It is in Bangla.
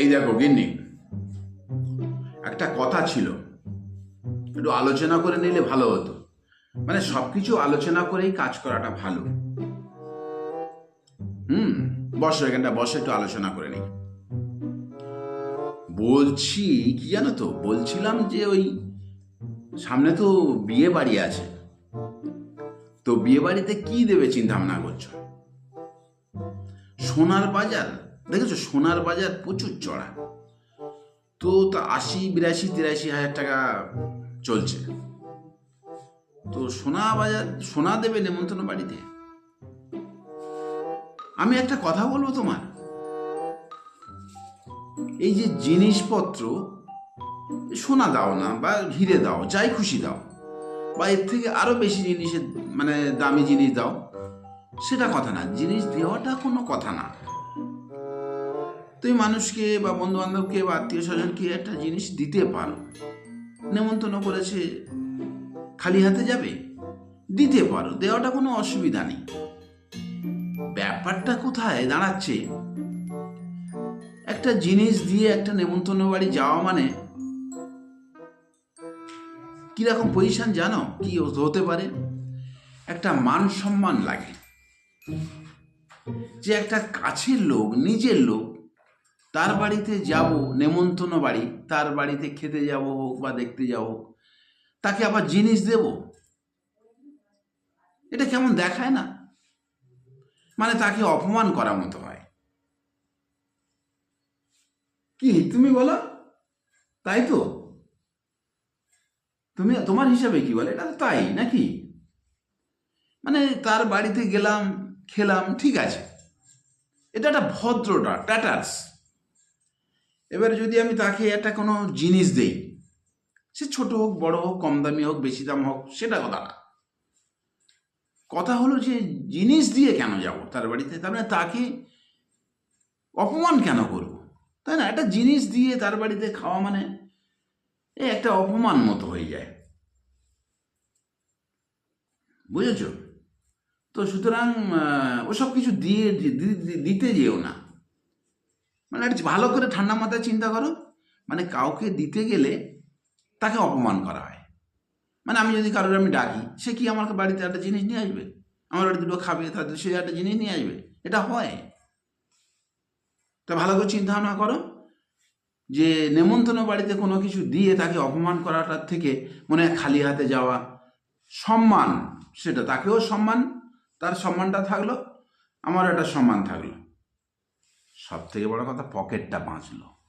এই দেখো গিন্নি, একটা কথা ছিল, একটু আলোচনা করে নিলে ভালো হতো। মানে সবকিছু আলোচনা করেই কাজ করাটা ভালো। হুম, বসো এখানটা, বসে, একটু আলোচনা করে নিই। বলছি, কি জানো তো, বলছিলাম যে ওই সামনে তো বিয়ে বাড়ি আছে। তো বিয়ে বাড়িতে কি দেবে চিন্তা ভাবনা করছ? সোনার বাজার? দেখেছ, সোনার বাজার প্রচুর চড়া। তো তা আশি, বিরাশি, তিরাশি হাজার টাকা চলছে। তো সোনা বাজার, সোনা দেবে নেমন্তন্ন বাড়িতে? আমি একটা কথা বলব তোমার? এই যে জিনিসপত্র, সোনা দাও না বা হিরে দাও, যাই খুশি দাও, বা এর থেকে আরও বেশি জিনিসের মানে দামি জিনিস দাও, সেটা কথা না। জিনিস দেওয়াটা কোনো কথা না। তুমি মানুষকে বা বন্ধু বান্ধবকে বা আত্মীয় স্বজনকে একটা জিনিস দিতে পারো। নেমন্তন্ন করেছে, খালি হাতে যাবে? দিতে পারো, দেওয়াটা কোনো অসুবিধা নেই। ব্যাপারটা কোথায়? দাঁড়াচ্ছে। একটা জিনিস দিয়ে একটা নেমন্তন্ন বাড়ি যাওয়া মানে কীরকম পজিশন জানো? কি হতে পারে? একটা মান সম্মান লাগে। যে একটা কাছের লোক, নিজের লোক তার বাড়িতে যাব, নেমন্তন্ন বাড়ি, তার বাড়িতে খেতে যাব হোক বা দেখতে যাব তাকে আবার জিনিস দেব? এটা কেমন দেখায় না? মানে তাকে অপমান করার মতো হয়। কি, তুমি বলো? তাই তো? তুমি, তোমার হিসাবে কি বলে? এটা তাই নাকি? মানে তার বাড়িতে গেলাম, খেলাম, ঠিক আছে। এটা একটা ভদ্রটা ট্যাটার্স। এবারে যদি আমি তাকে একটা কোনো জিনিস দেই, সে ছোট হোক, বড় হোক, কম দামি হোক, বেশি দাম হোক, সেটা কথা না। কথা হলো যে জিনিস দিয়ে কেন যাব তার বাড়িতে? তার মানে তাকে অপমান কেন করব? তাই না? একটা জিনিস দিয়ে তার বাড়িতে খাওয়া মানে এ একটা অপমান মতো হয়ে যায়। বুঝেছ? তো সুতরাং ওসব কিছু দিয়ে দিতে যেও না। মানে ভালো করে ঠান্ডা মাথায় চিন্তা করো মানে কাউকে দিতে গেলে তাকে অপমান করা হয়। মানে আমি যদি কারোর আমি ডাকি, সে কি আমার বাড়িতে একটা জিনিস নিয়ে আসবে? আমার বাড়ি দুটো খাবে তাদের সে একটা জিনিস নিয়ে আসবে? এটা হয়। তা ভালো করে চিন্তা ভাবনা করো যে নেমন্তন্ন বাড়িতে কোনো কিছু দিয়ে তাকে অপমান করাটার থেকে মনে হয় খালি হাতে যাওয়া সম্মান, সেটা তাকেও সম্মান, তার সম্মানটা থাকল, আমারও একটা সম্মান থাকল। সব থেকে বড় কথা পকেটটা বাঁচলো।